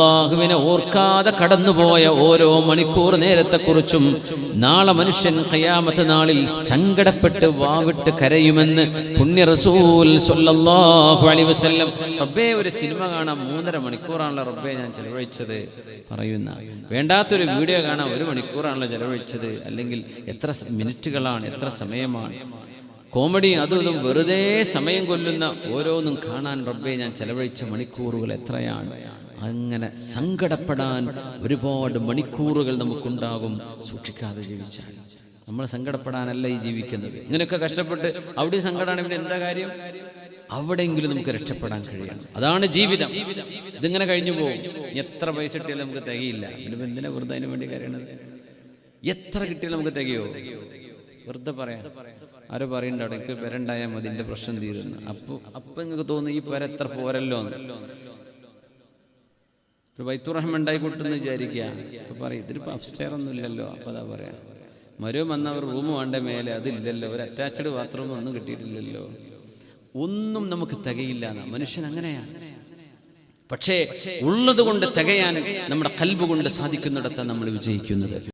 അള്ളാഹുവിനെ ഓർക്കാതെ കടന്നുപോയ ഓരോ മണിക്കൂർ നേരത്തെക്കുറിച്ചും നാളെ മനുഷ്യൻ ഖയാമത്ത് നാളിൽ സങ്കടപ്പെട്ട് വാവിട്ട് കരയുമെന്ന് പുണ്യ റസൂൽ വസല്ലം. റബ്ബേ ഒരു സിനിമ കാണാൻ മൂന്നര മണിക്കൂറാണല്ലോ റബ്ബേ ഞാൻ ചെലവഴിച്ചത്. പറയുന്ന വേണ്ടാത്തൊരു വീഡിയോ കാണാൻ ഒരു മണിക്കൂറാണല്ലോ ചെലവഴിച്ചത്. അല്ലെങ്കിൽ എത്ര മിനിറ്റുകളാണ് എത്ര സമയമാണ്. കോമഡി അതും ഇതും വെറുതെ സമയം കൊല്ലുന്ന ഓരോന്നും കാണാൻ റബ്ബെ ഞാൻ ചെലവഴിച്ച മണിക്കൂറുകൾ എത്രയാണ്. അങ്ങനെ സങ്കടപ്പെടാൻ ഒരുപാട് മണിക്കൂറുകൾ നമുക്കുണ്ടാകും സൂക്ഷിക്കാതെ ജീവിച്ചാൽ. നമ്മൾ സങ്കടപ്പെടാനല്ല ഈ ജീവിക്കുന്നത്? ഇങ്ങനെയൊക്കെ കഷ്ടപ്പെട്ട് അവിടെ സങ്കടമാണ് പിന്നെ എന്താ കാര്യം? അവിടെയെങ്കിലും നമുക്ക് രക്ഷപ്പെടാൻ കഴിയണം. അതാണ് ജീവിതം. ഇതിങ്ങനെ കഴിഞ്ഞു പോകും. എത്ര പൈസ കിട്ടിയാലും നമുക്ക് തികയില്ല. പിന്നെ എന്തിനാ വെറുതെ അതിന് വേണ്ടി കരയണത്? എത്ര കിട്ടിയാലും നമുക്ക് തികയോ? വെറുതെ പറയാം. ആരോ പറയണ്ട അവിടെ എനിക്ക് പെരണ്ടായാൽ മതി പ്രശ്നം തീരുന്നു. അപ്പോൾ അപ്പം നിങ്ങൾക്ക് തോന്നുന്നു ഈ പെര എത്ര പോരല്ലോ എന്ന് ഒരു വൈത്തുറഹം ഉണ്ടായി കൂട്ടെന്ന് വിചാരിക്കുക. അപ്പൊ പറയും ഇതിലിപ്പോൾ അപ്സ്റ്റെയർ ഒന്നും ഇല്ലല്ലോ. അപ്പൊ അതാ പറയാ മരോ വന്ന അവർ റൂം വേണ്ട മേലെ അതില്ലല്ലോ ഒരു അറ്റാച്ച്ഡ് ബാത്റൂം ഒന്നും കിട്ടിയിട്ടില്ലല്ലോ. ഒന്നും നമുക്ക് തികയില്ല മനുഷ്യൻ അങ്ങനെയാണ് പക്ഷേ ഉള്ളത് കൊണ്ട് തികയാൻ നമ്മുടെ കൽബ് കൊണ്ട് സാധിക്കുന്നിടത്താണ് നമ്മൾ വിജയിക്കുന്നത്.